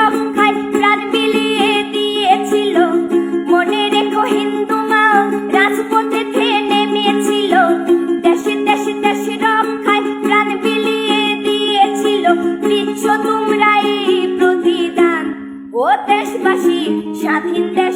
I?